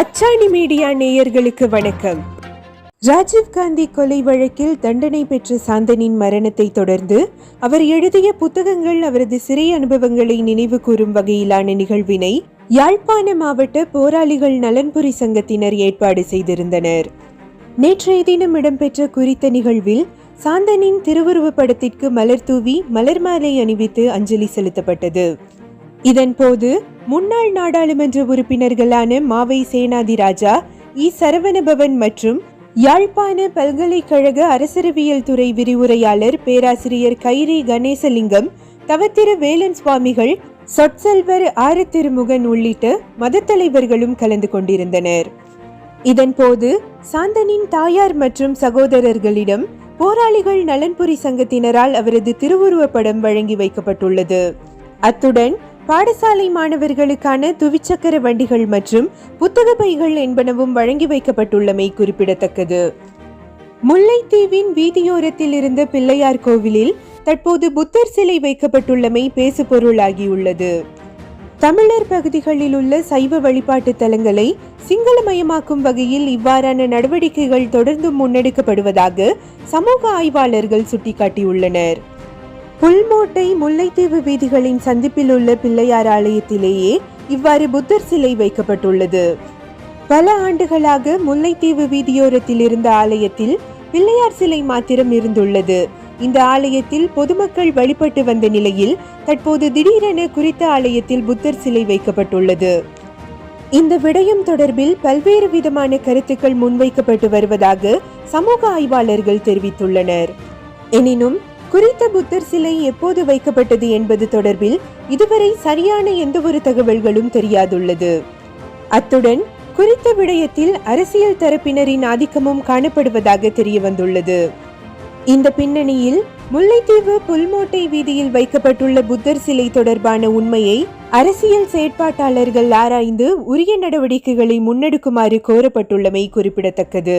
அச்சாணி மீடியா நேயர்களுக்கு வணக்கம். ராஜீவ் காந்தி கொலை வழக்கில் தண்டனை பெற்ற சாந்தனின் மரணத்தை தொடர்ந்து அவர் எழுதிய புத்தகங்கள் அவரது சிறை அனுபவங்களை நினைவு கூறும் வகையிலான நிகழ்வினை யாழ்ப்பாண மாவட்ட போராளிகள் நலன்புரி சங்கத்தினர் ஏற்பாடு செய்திருந்தனர். நேற்றைய தினம் இடம்பெற்ற குறித்த நிகழ்வில் சாந்தனின் திருவுருவப் படத்திற்கு மலர் தூவி மலர் மாலை அணிவித்து அஞ்சலி செலுத்தப்பட்டது. இதன்போது முன்னாள் நாடாளுமன்ற உறுப்பினர்களான மாவை சேனாதிராஜா இ. சரவணபவன் மற்றும் யாழ்ப்பாண பல்கலைக்கழக அரசரவியல் துறை விரிவுரையாளர் பேராசிரியர் கைரி கணேசலிங்கம் தவத்திரு வேலன் சுவாமிகள் சொற்செல்வர் ஆறு திருமுகன் உள்ளிட்ட மதத்தலைவர்களும் கலந்து கொண்டிருந்தனர். இதன்போது சாந்தனின் தாயார் மற்றும் சகோதரர்களிடம் போராளிகள் நலன்புரி சங்கத்தினரால் அவரது திருவுருவப் படம் வழங்கி வைக்கப்பட்டுள்ளது. அத்துடன் பாடசாலை மாணவர்களுக்கான துவிச்சக்கர வண்டிகள் மற்றும் புத்தக பைகள் என்பனவும் வழங்கி வைக்கப்பட்டுள்ளமை குறிப்பிடத்தக்கது. முல்லைத்தீவின் வீதியோரத்தில் இருந்த பிள்ளையார் கோவிலில் தற்போது புத்தர் சிலை வைக்கப்பட்டுள்ளமை பேசுபொருளாகியுள்ளது. தமிழர் பகுதிகளில் உள்ள சைவ வழிபாட்டு தலங்களை சிங்களமயமாக்கும் வகையில் இவ்வாறான நடவடிக்கைகள் தொடர்ந்து முன்னெடுக்கப்படுவதாக சமூக ஆய்வாளர்கள் சுட்டிக்காட்டியுள்ளனர். புல்மோட்டை முல்லைத்தீவு வீதிகளின் சந்திப்பில் உள்ள பிள்ளையார் ஆலயத்திலேயே இவ்வாறு புத்தர் சிலை வைக்கப்பட்டுள்ளது. பல ஆண்டுகளாக முல்லைத்தீவு வீதியோரத்தில் இருந்த ஆலயத்தில் பிள்ளையார் சிலை மாத்திரம் இருந்துள்ளது. இந்த ஆலயத்தில் பொதுமக்கள் வழிபட்டு வந்த நிலையில் தற்போது திடீரென குறித்த ஆலயத்தில் புத்தர் சிலை வைக்கப்பட்டுள்ளது. இந்த விடயம் தொடர்பில் பல்வேறு விதமான கருத்துக்கள் முன்வைக்கப்பட்டு வருவதாக சமூக ஆய்வாளர்கள் தெரிவித்துள்ளனர். எனினும் குறித்த புத்தர் சிலை எப்போது வைக்கப்பட்டது என்பது தொடர்பில் இதுவரை சரியான எந்தவொரு தகவல்களும் தெரியாதுள்ளது. அத்துடன் குறித்த விடயத்தில் அரசியல் தரப்பினரின் ஆதிக்கமும் காணப்படுவதாக தெரிய வந்துள்ளது இந்த பின்னணியில் முல்லைத்தீவு புல்மோட்டை வீதியில் வைக்கப்பட்டுள்ள புத்தர் சிலை தொடர்பான உண்மையை அரசியல் செயற்பாட்டாளர்கள் ஆராய்ந்து உரிய நடவடிக்கைகளை முன்னெடுக்குமாறு கோரப்பட்டுள்ளமை குறிப்பிடத்தக்கது.